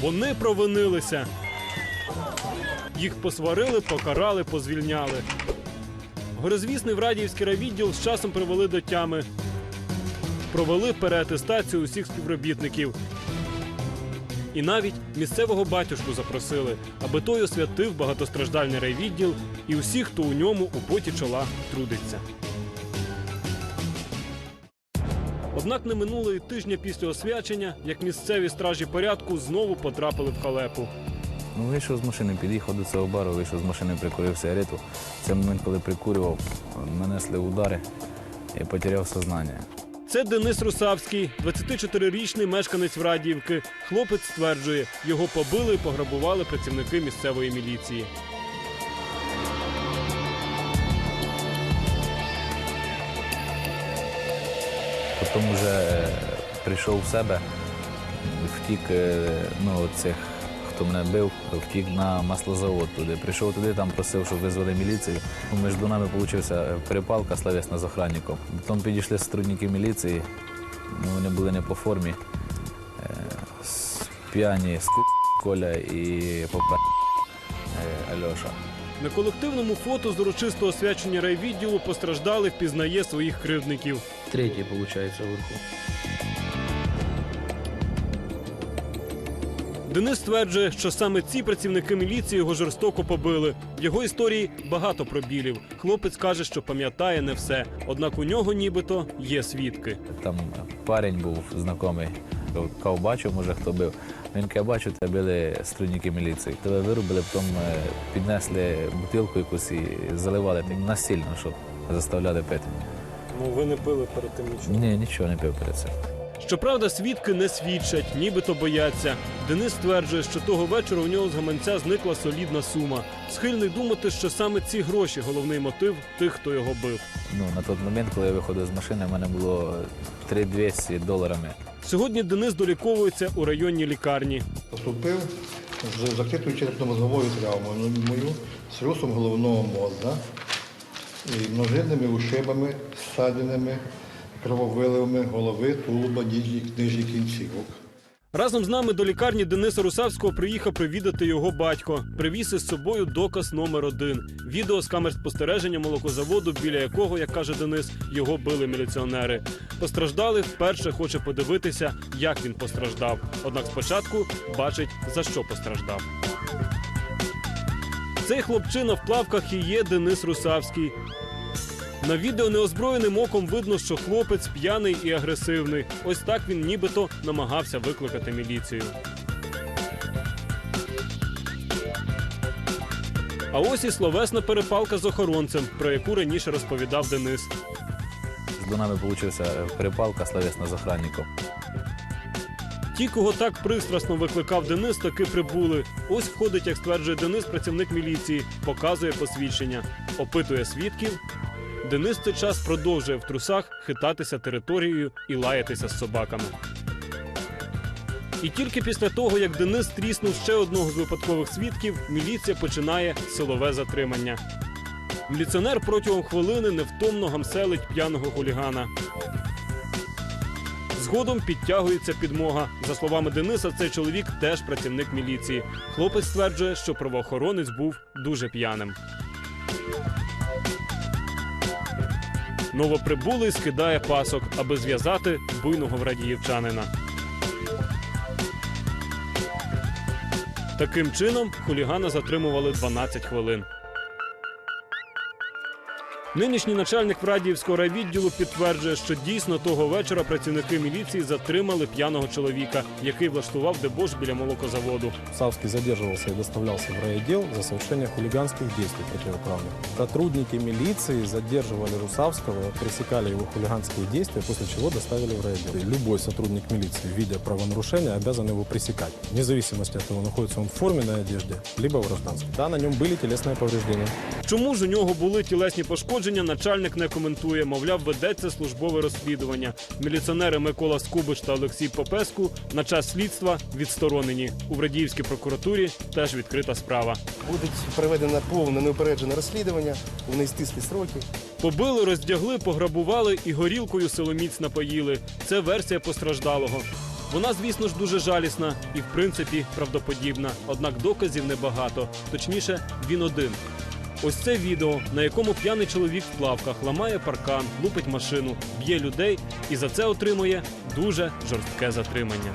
Вони провинилися. Їх посварили, покарали, позвільняли. Горизвісний в Радіївський райвідділ з часом привели до тями. Провели переатестацію усіх співробітників. І навіть місцевого батюшку запросили, аби той освятив багатостраждальний райвідділ і усіх, хто у ньому у поті чола трудиться. Однак не минуло і тижня після освячення, як місцеві стражі порядку знову потрапили в халепу. Ну, вийшов з машини, під'їхав до цього бару, вийшов з машини, прикурив сигарету. Це момент, коли прикурював, нанесли удари і потеряв сознання. Це Денис Русавський, 24-річний мешканець Врадіївки. Хлопець стверджує, його побили і пограбували працівники місцевої міліції. Потім вже е, прийшов в себе, втік, е, ну, цих, хто мене бив, втік на маслозавод туди. Прийшов туди, там просив, щоб визвали міліцію. Ну, Між нами вийшла перепалка словесна з охранником. Потім підійшли сотрудники міліції, ну, вони були не по формі. Е, П'яні з Коля і попа е, Альоша. На колективному фото з урочистого свячення райвідділу постраждали впізнає своїх кривдників. Третий, получается, вверху. Денис стверджує, що саме ці працівники міліції його жорстоко побили. В його історії багато пробілів. Хлопець каже, що пам'ятає не все. Однак у нього нібито є свідки. Там парень був знайомий, кав бачив, може хто бив. Він каже, бачу, тебе били сотрудники міліції. Тебе вирубили, потім е, піднесли бутилку якусь і заливали так насильно, щоб заставляли пити. Ну ви не пили перед тим нічого. Ні, нічого не пив перед цим. Щоправда, свідки не свідчать, нібито бояться. Денис стверджує, що того вечора у нього з гаманця зникла солідна сума. Схильний думати, що саме ці гроші головний мотив тих, хто його бив. Ну, на той момент, коли я виходив з машини, в мене було 3200 доларами. Сьогодні Денис доліковується у районній лікарні. Поступив з закритою черепно-мозговою травмою, мою, з русом головного мозга, і множинними ушибами, ссадинами, крововиливами голови, тулуба, нижніх, нижніх кінцівок. Разом з нами до лікарні Дениса Русавського приїхав привідати його батько. Привіз із собою доказ номер один. Відео з камер спостереження молокозаводу, біля якого, як каже Денис, його били міліціонери. Постраждалий вперше хоче подивитися, як він постраждав. Однак спочатку бачить, за що постраждав. Цей хлопчина в плавках і є Денис Русавський. На відео неозброєним оком видно, що хлопець п'яний і агресивний. Ось так він нібито намагався викликати міліцію. А ось і словесна перепалка з охоронцем, про яку раніше розповідав Денис. До нами вийшла перепалка словесна з охранником. Ті, кого так пристрасно викликав Денис, таки прибули. Ось входить, як стверджує Денис, працівник міліції, показує посвідчення, опитує свідків. Денис цей час продовжує в трусах хитатися територією і лаятися з собаками. І тільки після того, як Денис тріснув ще одного з випадкових свідків, міліція починає силове затримання. Міліціонер протягом хвилини невтомно гамселить п'яного хулігана. Згодом підтягується підмога. За словами Дениса, цей чоловік теж працівник міліції. Хлопець стверджує, що правоохоронець був дуже п'яним. Новоприбулий скидає пасок, аби зв'язати буйного врадіївчанина. Таким чином хулігана затримували 12 хвилин. Нинішній начальник Врадіївського райвідділу підтверджує, що дійсно того вечора працівники міліції затримали п'яного чоловіка, який влаштував дебош біля молокозаводу. Савский задерживался и доставлялся в райотдел за совершение хулиганских действий противоправных. Сотрудники милиции задерживали Русавского, пресекали его хулиганские действия, после чего доставили в райотдел. И Любой сотрудник милиции, видя правонарушение, обязан его пресекать. Вне зависимости от того, находится он в форменной одежде, либо в гражданской. Да, на нем были телесные повреждения. Чому ж у нього були тілесні пошкодження, Начальник не коментує. Мовляв, ведеться службове розслідування. Міліціонери Микола Скубич та Олексій Попеску на час слідства відсторонені. У Врадіївській прокуратурі теж відкрита справа. Буде проведено повне неупереджене розслідування, вони стислі строки. Побили, роздягли, пограбували і горілкою силоміць напоїли. Це версія постраждалого. Вона, звісно ж, дуже жалісна і, в принципі, правдоподібна. Однак доказів небагато. Точніше, він один. Ось це відео, на якому п'яний чоловік в плавках ламає паркан, лупить машину, б'є людей і за це отримує дуже жорстке затримання.